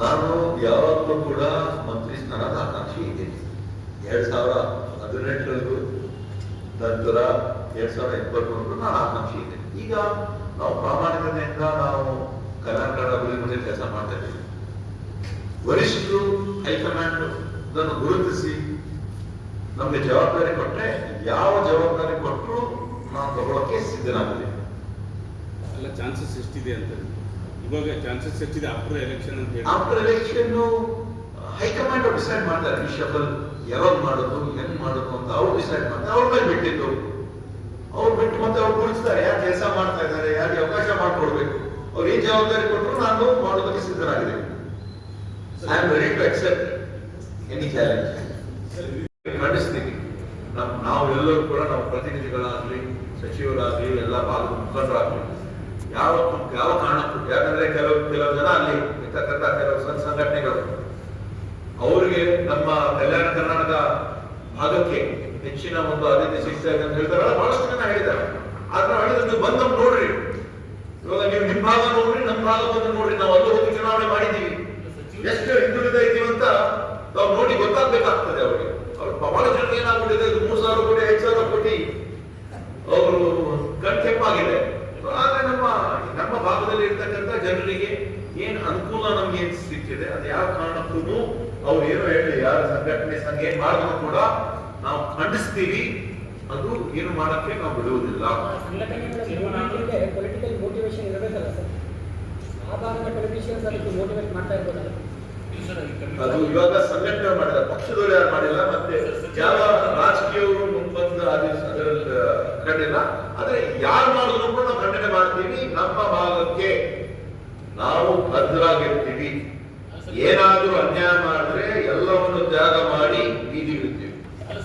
ನಾನು ಯಾವಾಗಲೂ ಕೂಡ ಮಂತ್ರಿ ಸ್ಥಾನದ ಆಕಾಂಕ್ಷಿ ಇದ್ದೇನೆ. ಎರಡ್ ಸಾವಿರ ಹದಿನೆಂಟರಲ್ಲೂ ನಂತರ ಎರಡ್ ಸಾವಿರ ಇಪ್ಪತ್ಮೂರಕ್ಕೂ ನಾನು ಆಕಾಂಕ್ಷಿ ಇದೆ ಈಗ ನಾವು ಪ್ರಾಮಾಣಿಕತೆಯಿಂದ ನಾವು ಕರ್ನಾಟಕ ಅಭಿವೃದ್ಧಿ ಕೆಲಸ ಮಾಡ್ತಾ ಇದ್ದೀವಿ. ವರಿಷ್ಠರು ಹೈಕಮಾಂಡ್ ಇದನ್ನು ಗುರುತಿಸಿ ನಮಗೆ ಜವಾಬ್ದಾರಿ ಕೊಟ್ಟರೆ ಯಾವ ಜವಾಬ್ದಾರಿ ಕೊಟ್ಟರು ನಾವು ತಗೊಳ್ಳೋಕೆ ಸಿದ್ಧನಾಗಿದೆ ಎಲ್ಲ ಚಾನ್ಸಸ್ ಎಷ್ಟಿದೆ ಅಂತ ಇವಾಗ ಚಾನ್ಸಸ್ ಹೆಚ್ಚಿದೆ ಆಫ್ಟರ್ ಎಲೆಕ್ಷನ್ ಅಂತ ಹೇಳಿ. ಆಫ್ಟರ್ ಎಲೆಕ್ಷನ್ ಹೈಕಮಾಂಡ್ ಡಿಸೈಡ್ ಮಾಡ್ತಾರೆ ರಿಷಬಲ್ ಯಾವಾಗ ಮಾಡೋದು ಹೆಂಗ್ ಮಾಡೋದು ಅಂತ ಅವ್ರು ಡಿಸೈಡ್ ಮಾಡ್ತಾರೆ. ಅವ್ರ ಮೇಲೆ ಬಿಟ್ಟಿದ್ದು. ಅವ್ರು ಬಿಟ್ಟು ಮತ್ತೆ ಅವ್ರು ಗುರುತಿಸ್ತಾರೆ ಯಾರು ಕೆಲಸ ಮಾಡ್ತಾ ಇದ್ದಾರೆ ಯಾರಿಗೆ ಅವಕಾಶ ಮಾಡ್ಕೊಡ್ಬೇಕು. ಅವ್ರು ಏನ್ ಜವಾಬ್ದಾರಿ ಕೊಟ್ಟರು ನಾನು ಮಾಡೋದಕ್ಕೆ ಸಿದ್ಧರಾಗಿದೆ. I am ready to accept any challenge ಖಂಡಿಸ್ತೀನಿ. ನಮ್ ನಾವು ಎಲ್ಲರೂ ಕೂಡ ನಾವು ಪ್ರತಿನಿಧಿಗಳಾಗ್ಲಿ ಸಚಿವರಾಗ್ಲಿ ಎಲ್ಲ ಭಾಗದ ಮುಖಂಡರಾಗ್ಲಿ ಯಾವ ಯಾವ ಕಾರಣಕ್ಕೂ, ಯಾಕಂದ್ರೆ ಕೆಲವು ಕೆಲವು ಜನ ಅಲ್ಲಿ ಇರ್ತಕ್ಕಂಥ ಕೆಲವು ಸಣ್ಣ ಸಂಘಟನೆಗಳು, ಅವರಿಗೆ ನಮ್ಮ ಕಲ್ಯಾಣ ಕರ್ನಾಟಕ ಭಾಗಕ್ಕೆ ಹೆಚ್ಚಿನ ಒಂದು ಆದ್ಯತೆ ಸಿಗ್ತಾ ಇದೆ ಅಂತ ಹೇಳ್ತಾರಲ್ಲ ಬಹಳಷ್ಟು ಜನ ಹೇಳಿದ್ದಾರೆ. ಆದ್ರೆ ಹೇಳಿದ್ರೆ ಬಂದು ನೋಡ್ರಿ. ಇವಾಗ ನೀವು ನಿಮ್ ಭಾಗ ನೋಡ್ರಿ ನಮ್ ಭಾಗ ಬಂದು ನೋಡ್ರಿ. ನಾವು ಅಲ್ಲೂ ಹೋಗಿ ಚುನಾವಣೆ ಮಾಡಿದೀವಿ ಎಷ್ಟು ಹಿಂದುಳಿದ ಇದೀವಿ ಅಂತ ನಾವು ನೋಡಿ ಗೊತ್ತಾಗ್ಬೇಕಾಗ್ತದೆ ಅವ್ರಿಗೆ. ಅವ್ರು ಬಹಳ ಜನ ಏನಾಗ್ಬಿಟ್ಟಿದೆ? ಮೂರ್ ಸಾವಿರ ಕೋಟಿ, ಐದು ಸಾವಿರ ಕೋಟಿ. ಅವರು ಕಣ್ಕೆಂಪಾಗಿದೆ ಆದ್ರೆ ನಮ್ಮ ನಮ್ಮ ಭಾಗದಲ್ಲಿ ಇರ್ತಕ್ಕಂಥ ಜನರಿಗೆ ಏನ್ ಅನುಕೂಲ ನಮ್ಗೆ ಏನ್ ಸಿಕ್ಕಿದೆ ಅದು ಯಾವ ಕಾರಣಕ್ಕೂ ಅವ್ರು ಏನೋ ಹೇಳಿ ಯಾರ ಸಂಘಟನೆ ಸಂಘ ಏನ್ ಮಾಡಿದ್ರು ಕೂಡ ನಾವು ಖಂಡಿಸ್ತೀವಿ. ಅದು ಏನು ಮಾಡಕ್ಕೆ ನಾವು ಬಿಡುವುದಿಲ್ಲ. ಪೊಲಿಟಿಕಲ್ ಮೋಟಿವೇಶನ್ ಇರಬೇಕಲ್ಲ ಸರ್? ಆ ಭಾಗದ ಪೊಲಿಟಿಷಿಯನ್ಸ್ ಅದಕ್ಕೆ ಮೋಟಿವೇಟ್ ಮಾಡ್ತಾ ಇರ್ಬೋದಲ್ಲ? ಅದು ಇವಾಗ ಸಂಘಟನೆ ಮಾಡಿದ ಪಕ್ಷದವರು ಯಾರು ಮಾಡಿಲ್ಲ ಮತ್ತೆ ಯಾವ ರಾಜಕೀಯವರು ಮುಂಬಂದು ಅದರಲ್ಲಿ ಕಂಡಿಲ್ಲ. ಆದ್ರೆ ಯಾರು ಮಾಡಿದ್ರು ಕೂಡ ನಾವು ಮಾಡ್ತೀವಿ ನಮ್ಮ ಭಾಗಕ್ಕೆ ನಾವು ಭದ್ರಾಗಿರ್ತೀವಿ. ಏನಾದ್ರೂ ಅನ್ಯಾಯ ಮಾಡಿದ್ರೆ ಎಲ್ಲವನ್ನು ತ್ಯಾಗ ಮಾಡಿ ಬೀದಿ ಇಡ್ತೀವಿ ಅಲ್ಲ